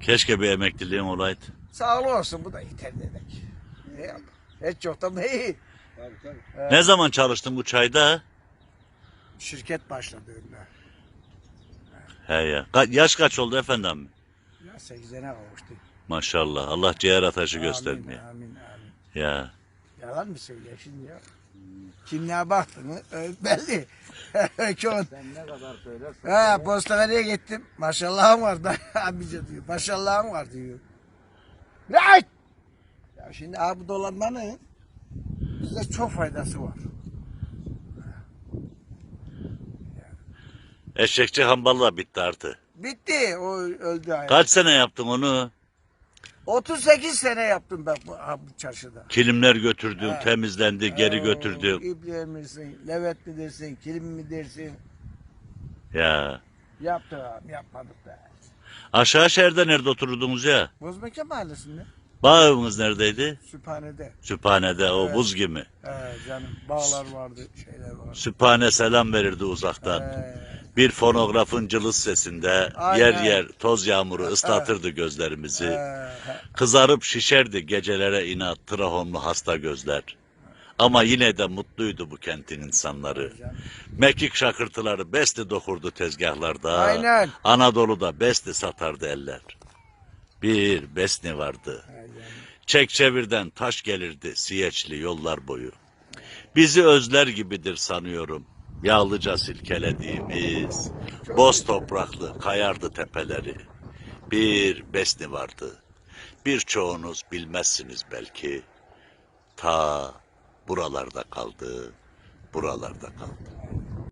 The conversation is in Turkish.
Keşke bir emekliliğin olaydı. Sağlık olsun bu da yeter dedik. Ne yap? Hiç yoktan da iyi. Tabii tabii. Evet. Ne zaman çalıştın bu çayda? Şirket başladığında. He ya. Ka- yaş kaç oldu efendim? Ya 8'e kavuştu. Maşallah. Allah ciğer ataşı Amin, göstermiyor. Amin amin. Ya. Yalan mı söylüyor şimdi ya? Kimliğe baktın Belli. Çoğun. Sen ne kadar söylersen. Ha postaneye gittim. Maşallahım var da amca diyor. Maşallahım var diyor. Ne? Ya şimdi abi dolanmanın bize çok faydası var. Eşekçi hamballa bitti artık. Bitti. O öldü. Kaç sene yaptın onu? 38 sene yaptım ben bu, ha, bu çarşıda. Kilimler götürdün, Ha. temizlendi, geri Oo, götürdün. İpliğe misin, levet mi dersin, kilim mi dersin? Ya. Yaptık abi, yapmadık da. Aşağı şehirde nerede otururdunuz ya? Bozmeke mahallesinde, Bağınız neredeydi? Süphane'de. Süphane'de o Evet. buz gibi. He canım, bağlar vardı, şeyler vardı. Süphane selam verirdi uzaktan. He, Bir fonografın cılız sesinde Aynen. yer yer toz yağmuru ıslatırdı gözlerimizi. Kızarıp şişerdi gecelere inat trahomlu hasta gözler. Ama yine de mutluydu bu kentin insanları. Mekik şakırtıları besti dokurdu tezgahlarda. Aynen. Anadolu'da besti satardı eller. Bir besni vardı. Çek çevirden taş gelirdi siyeçli yollar boyu. Bizi özler gibidir sanıyorum. Yağlıca silkelediğimiz, boz topraklı kayardı tepeleri. Bir besni vardı. Birçoğunuz bilmezsiniz belki. Ta buralarda kaldı, buralarda kaldı.